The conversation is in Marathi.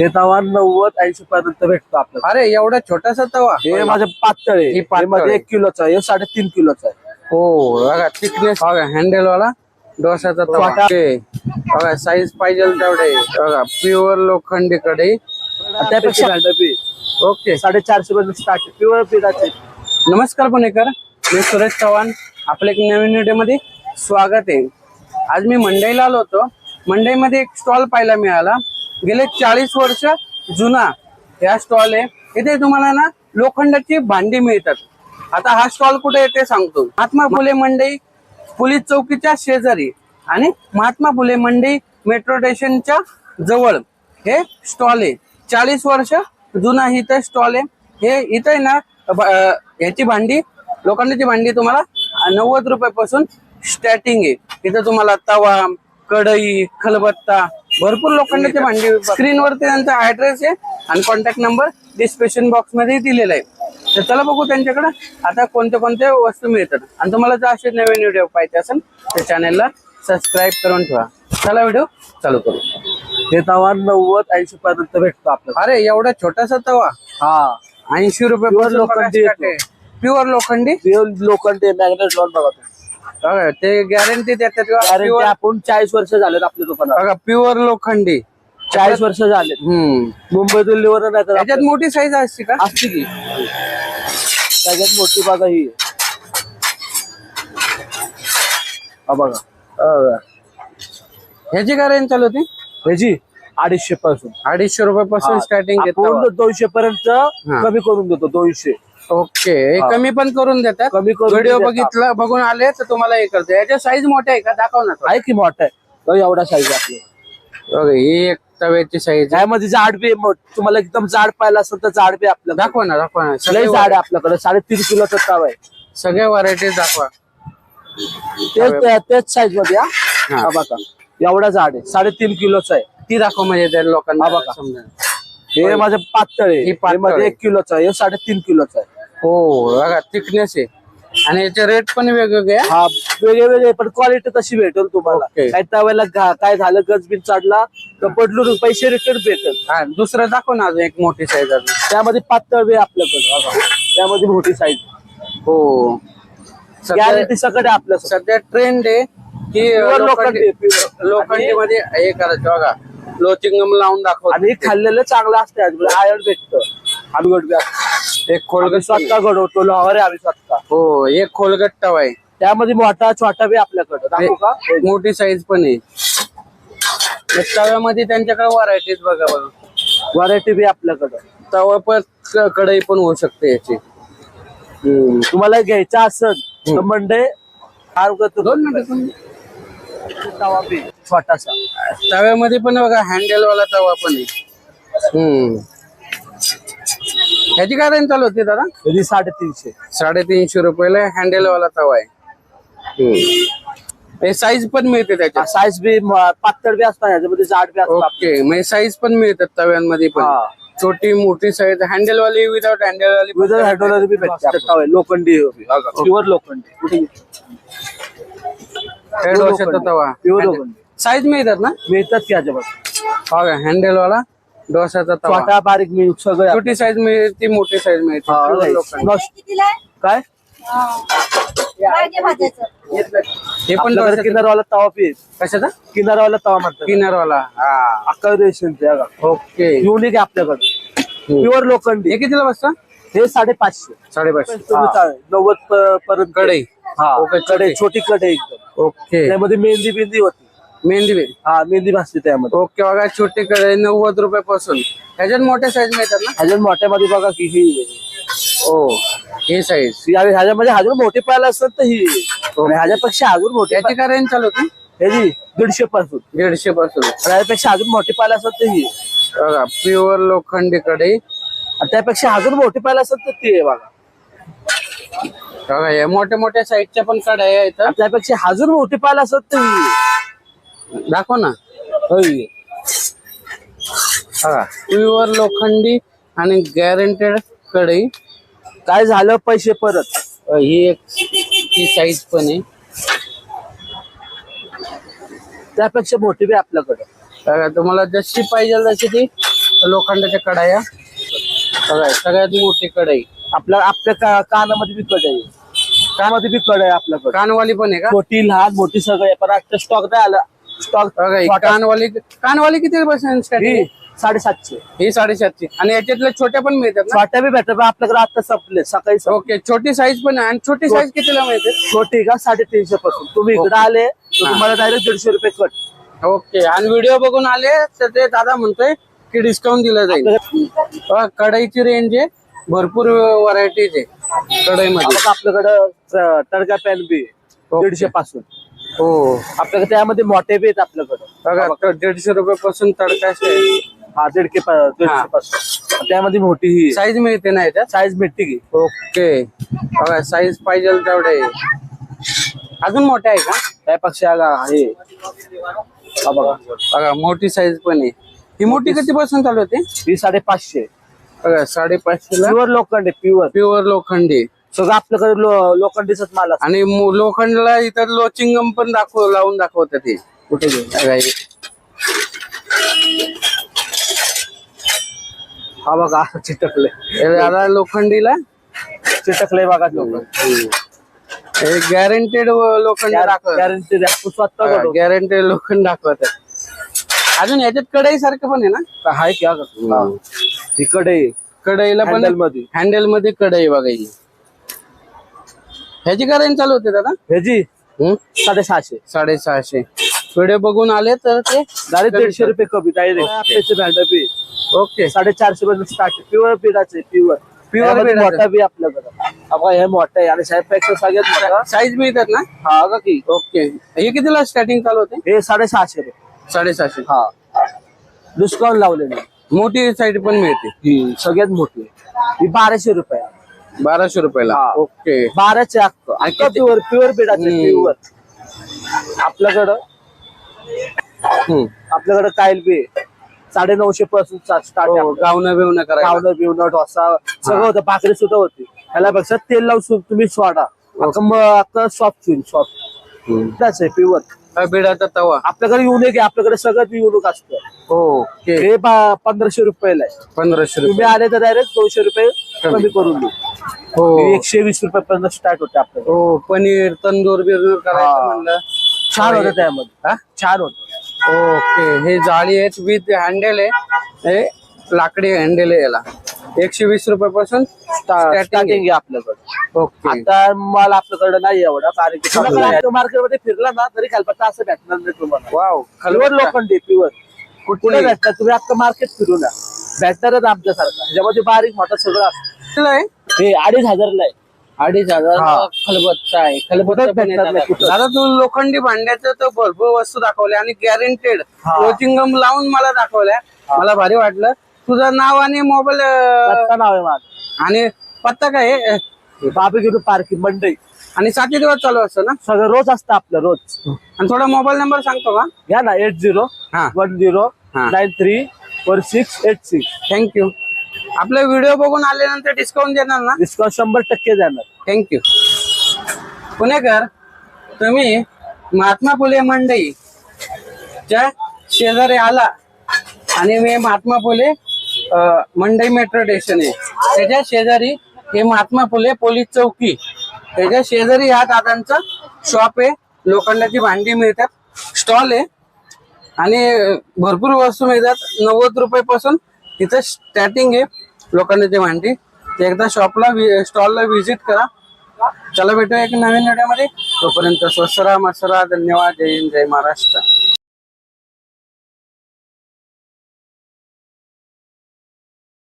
हे तवा नव्वद ऐंशी पर्यंत भेटतो आपल्याला. अरे एवढा छोटासा तवा? हे माझे पातळ. आहे हे पातळ. मध्ये आहे. एक किलोचा आहे हे साडेतीन किलोचा आहे. हो बघा थिकनेस बघा हँडल वाला डोसाचा तवा. छोटा. ओके. बघा साईज पाहिजे तेवढे. बघा प्युअर लोखंडी कढई आणि त्यापेक्षा डबे ओके. साडेचारशे पर्यंत स्टार्ट पिवळ पिठाचे. नमस्कार पुणेकर. मी सुरेश चव्हाण. आपल्या एक नवीन व्हिडिओमध्ये स्वागत आहे. आज मी मंडईला आलो होतो. मंडईमध्ये एक स्टॉल पाहायला मिळाला. गेले चाळीस वर्ष जुना या स्टॉल आहे. इथे तुम्हाला ना लोखंडाची भांडी मिळतात. आता हा स्टॉल कुठे आहे ते सांगतो. महात्मा फुले मंडई पोलीस चौकीच्या शेजारी आणि महात्मा फुले मंडई मेट्रो स्टेशनच्या जवळ हे स्टॉल आहे. चाळीस वर्ष जुना इथं स्टॉल आहे. हे इथं आहे ना ह्याची भांडी लोखंडाची भांडी तुम्हाला नव्वद रुपयापासून स्टार्टिंग आहे. इथं तुम्हाला तवा कढई खलबत्ता भरपूर लोखंडाची भांडी स्क्रीनवरती त्यांचा ऍड्रेस आहे आणि कॉन्टॅक्ट नंबर डिस्क्रिप्शन बॉक्समध्ये दिलेला आहे. तर चला बघू त्यांच्याकडे. आता कोणत्या कोणत्या वस्तू मिळतात. आणि तुम्हाला जर असे नवीन व्हिडिओ पाहिजे असेल तर चॅनलला सबस्क्राईब करून ठेवा. चला व्हिडिओ चालू करू. हे तवा नव्वद ऐंशी पर्यंत भेटतो आपल्याला. अरे एवढा छोटासा तवा? हा. ऐंशी रुपये Pure लोखंडी. प्युअर लोखंडी? हे लोखंड मॅग्नेट लॉन बघा. बघा, ते गॅरंटी देतात का? कारण ते Pure- आपण चाळीस वर्ष झालेत आपल्या दुकानात. बघा प्युअर लोखंडी. चाळीस वर्ष झाले हम्म. मुंबई दिल्लीवर नाही तर त्याच्यात मोठी साईज असते का? असते की. त्याच्यात मोठी बागा ही आहे. हा. बघा. बघा. ह्याची काय रेंज चालू होती? ह्याची अडीचशे पासून. अडीचशे रुपयापासून स्टार्टिंग आपण दोनशे पर्यंत कमी करून देतो दोनशे. ओके. कमी पण करून देतात. कमी करून व्हिडिओ देतात. बघितला बघून आले तर तुम्हाला हे करते. याच्या साईज मोठ्या आहे का? दाखव ना थोडं. आहे की मोठा आहे? तो एवढा साईज आपली बघा ही एक तव्याची साईज त्यामध्ये जाड बी आहे, तुम्हाला एकदम जाड पाहिला असेल तर जाड बी आपल्याला दाखवा ना दाखवा ना. लय सगळे जाड आहे आपल्याकडे. साडेतीन किलोचा ताव आहे. सगळ्या व्हरायटीज दाखवा. तेच तेच साईजमध्ये हा. हा. हा बघा. एवढा जाड आहे. साडेतीन किलोचा आहे. ती दाखव म्हणजे त्या लोकांना हा बघा. समजा. हे माझे पातळ आहे. हे पातळ हे मध्ये आहे. एक किलोचा आहे. हे साडेतीन किलोचा आहे. हो बघा थिकनेस आहे. आणि याचे रेट पण वेगवेगळे आहे. हा वेगळे वेगळे पण क्वालिटी तशी भेटेल तुम्हाला. त्यावेळेला घा- काय झालं गजबिन चढला तर पडलो पैसे रिटर्न भेटेल. हा दुसरं दाखव ना अजून एक मोठी साईज अजून. त्यामध्ये पातळ आहे आपल्याकडे बघा. त्यामध्ये मोठी साईज हो. सध्या गॅरंटी सगळं आहे आपल्या सध्या ट्रेंड आहे की Pure लोखंडी लोखंडी आहे, pure. लोखंडी मध्ये हे करायचं बघा. लोचिंगम लावून दाखव आणि खाल्लेलं चांगलं असते आयर्न भेटतं. आम्ही असतं. एक खोलगट स्वतः घडवतो लोहार आहे आम्ही स्वतः हो एक खोलगट तवा आहे. त्यामध्ये मोठा छोटा बी आपल्याकडे. दाखवू का? एक मोठी साईज पण आहे. या तव्यामध्ये त्यांच्याकडे व्हरायटीज बघा बघा. व्हरायटी बी आपल्याकडे. तवा पण क- कढई पण होऊ शकते याची. तुम्हाला घ्यायचं असेल तर मंडे दोन मिनिटं तवा बी छोटासा. तव्यामध्ये पण बघा हँडल वाला तवा पण आहे. हम्म. ह्याची काय रेंज चालू होती दादा? कधी साडेतीनशे. साडेतीनशे रुपयाला हँडल वाला तवा आहे. हे साईज पण मिळते त्याच्यात. साईज बी म- पातळ बी असतात ह्याच्यामध्ये जाड बी असतात ओके म्हणजे साईज पण मिळतात तव्यांमध्ये पण. हा. छोटी मोठी साईज हँडल वाली विदाउट हँडल वाली पण विदर हायड्रोलर बी भेटते आपल्याला. तवा लोखंडी प्युअर लोखंडी. हे तवा प्युअर लोखंडी. साईज मिळतात ना? मिळतात की ह्याच्यामध्ये? बघा हँडल वाला. डोशाचा तवा. छोटा बारीक मी सगळं छोटी साईज मिळते मोठी साईज मिळते हा. लोखंडी. कितीला आहे? काय? हा. भाजायचं हे पण आपल्याकडे किनारवाला तवा बी कशाचा? किनारवाला तवा म्हणतात. किनारवाला. हा. अक्का रेशन ते. ओके. युनिक आहे आपल्याकडे. प्युअर लोखंडी. हे कितीला बसतं? हे साडेपाचशे. साडेपाचशे. नव्वद प- पर्यंत. कढई. हा. ओके, कडे छोटी कडे एकदम. ओके. त्यामध्ये मेहंदी बिंदी होती. मेहंदी बी. हा मेहंदी भासते त्यामध्ये. ओके बघा छोटी कढई नव्वद रुपये पासून. ह्याच्यात मोठ्या साईज मिळतात ना? ह्याच्यात मोठ्यामध्ये बघा की ही हो हे साईज ही आहे. ह्याच्यामध्ये अजून मोठी पाहिलं असत तर ही. आणि ह्याच्यापेक्षा अजून मोठी याची काय रेंज चालू होती? ह्याची दीडशे पासून. दीडशे पासून. आणि ह्याच्यापेक्षा अजून मोठी पाहिलं असत तर ही. बघा प्युअर लोखंडी आणि त्यापेक्षा अजून मोठी पाहिलं असत तर ती आहे बघा. बघा या मोठ्या मोठ्या साईजच्या पण कढया आहेत. आणि त्यापेक्षा अजून मोठी पाहिलं असत तर ही. दाखव ना. होय. बघा प्युअर लोखंडी आणि गॅरंटेड कढई. काय झालं पैसे परत? ही एक ही साईज पण आहे. त्यापेक्षा मोठी बी आपल्याकडे. बघा तुम्हाला जशी पाहिजे तशी ती लोखंडाच्या कढाया. बघा सगळ्यात मोठी कढई. आपल्या आपल्या का- कानामध्ये बी कड आहे. कानामध्ये बी कड आहे आपल्याकडे. कानवाली पण आहे का? छोटी लहान मोठी सगळं आहे पण आता स्टॉक नाही आला. स्टॉक कानवाली कानवाली किती पर्सेंट साडेसातशे. ही साडेसातशे. आणि याच्यातल्या छोट्या पण मिळतात छोट्या बी भेटत पण आपल्याकडे आता संपले सकाळी. ओके छोटी साईज पण आहे. आणि छोटी साईज कितीला मिळते? छोटी का? साडेतीनशे पासून. तुम्ही इकडे आले तुम्हाला डायरेक्ट दीडशे रुपये कट ओके आणि व्हिडिओ बघून आले तर ते दादा म्हणतोय की डिस्काउंट दिलं जाईल. कढईची रेंज आहे. भरपूर व्हरायटीज आहे कढईमध्ये. आपल्याकडं तडका पॅन बी. दीडशे पासून. हो. आपल्याकडे त्यामध्ये मोठे बी आहेत आपल्याकडे. बघा दीडशे रुपये पासून तडकाशे हा दीडशे पा- दीडशे पासून. त्यामध्ये मोठी ही साईज मिळते ना याच्यात? साईज भेटते की. ओके. बघा साईज पाहिजे तेवढे. अजून मोठे आहे का? त्यापेक्षा हा- हे. हा बघा. बघा मोठी साईज पण आहे. ही मोठी किती पासून चालू होते? ही साडेपाचशे. बघा साडेपाचशे ला प्युअर लोखंड आहे प्युअर प्युअर लोखंडी सगळं आपल्याकडे लो- लोखंडीचाच माल असतो. आणि मो- लोखंडला इथं लोचिंगम पण दाखव लावून दाखवतात ते. कुठे हे. बघा असं चिटकले. हे दादा लोखंडीला? चिटकले बघा लोखंड हे गॅरंटेड लोखंड दाखवत. गॅरंटी स्वतः. गॅरंटेड लोखंड दाखवतात अजून याच्यात कढई सारखं पण आहे ना? हाय की हा. इकडे कढईला पण हँडलमध्ये हँडलमध्ये कढई बघायची ह्याची काय रेंज चालू होते दादा? ह्याची? हं? साडेसहाशे. साडेसहाशे. व्हिडिओ बघून आले तर ते डायरेक्ट दीडशे रुपये कमी डायरेक्ट आपल्याचे भांडं बी. ओके. साडेचारशे पर्यंत स्टार्ट प्युअर बिडाचे प्युअर Pure. प्युअर. मोठा बी आपल्याकडे. आपण हे मोठं आहे. आणि साहेबपेक्षा सगळ्यात मोठा साईज मिळतात ना? हा का की. ओके. हे कितीला स्टार्टिंग चालू होते? हे साडेसहाशे रुपये. साडेसहाशे. हा. डिस्काउंट लावलेले मोठी साईड पण मिळते. ही सगळ्यात मोठी आहे. ही बाराशे रुपये आहे. बाराशे रुपयाला. हा. ओके. बाराशे अक्क अक्क प्युअर प्युअर बिडाचे हम्म. प्युअर आपल्याकडं हम्म. आपल्याकडं कायल बी. साडे नऊशे पासून स्टार्ट हो, गावनं बिवणं करायला. गावनं बिवणं डोसा सगळं होतं भाकरी सुद्धा होती. त्यापेक्षा तेल लावून सु- तुम्ही सोडा. अख्खं सॉफ्ट होईल सॉफ्ट हम्म. त्याच आहे प्युअर हा बिडाचा तवा. आपल्याकडे युनिक आहे आपल्याकडे सगळं युनिक असतं. ओके. हे पा- पंधराशे रुपयाला आहे. पंधराशे तुम्ही रुपये. आले तर डायरेक्ट दोनशे रुपये कमी करून देऊ. हो. एकशे वीस रुपयापर्यंत स्टार्ट होते आपल्याकडे. हो पनीर तंदूर बिरदूर करायचं हा. म्हणलं. छान होतं त्यामध्ये हा? छान होतं. ओके हे जाळी आहेत विथ हँडल आहे. हे लाकडी हँडल आहे याला. एकशे वीस रुपयापासून starting स्टार्टिंग आहे. आपल्याकडे. ओके. आता माल आपल्याकडे नाही एवढा कारण की मार्केटमध्ये फिरला ना तरी कल्पना असं भेटणार नाही तुम्हाला. वाव प्युअर लोखंडी प्युअर कुठे? भेटणार? तुम्ही अख्खं मार्केट फिरू ना. भेटणारच आमच्यासारखं. ह्याच्यामध्ये बारीक मोठा सगळं असतं. हे अडीच हजारला आहे. अडीच हजार. खलबत्ता आहे. खलबत्ता पण येतात. दादा तू लोखंडी भांड्याचं तर भरपूर वस्तू दाखवल्या आणि गॅरंटेड. कोचिंगम लावून मला दाखवल्या. मला भारी वाटलं. तुझं नाव आणि मोबाईल पत्ता नाव आहे माझं. आणि पत्ता काय आहे? बाबी घेऊन पार्किंग मंडई. आणि सातही दिवस चालू असतं ना? सगळं रोज असतं आपलं रोज. आणि थोडा मोबाईल नंबर सांगतो का? घ्या ना एट झिरो हा. वन झिरो हा. Nine three one six eight six thank you आपला व्हिडिओ बघून आल्यानंतर डिस्काउंट देणार ना? डिस्काउंट शंभर टक्के देणार. थँक्यू पुणेकर तुम्ही महात्मा फुले मंडई च्या शेजारी आला आणि मी महात्मा फुले मंडई मेट्रो स्टेशन आहे. त्याच्या शेजारी हे महात्मा फुले पोलीस चौकी. त्याच्या शेजारी ह्या दादांचं शॉप आहे. लोखंडाची भांडी मिळतात. स्टॉल आहे. आणि भरपूर वस्तू मिळतात. नव्वद रुपये पासून तिथं स्टार्टिंग आहे. लोखंडाची भांडी ते एकदा शॉपला स्टॉलला व्हिजिट करा. चला भेटूया एक नवीन व्हिडिओमध्ये तोपर्यंत स्वस्त राहा मस्त राहा. धन्यवाद. जय हिंद जय महाराष्ट्र.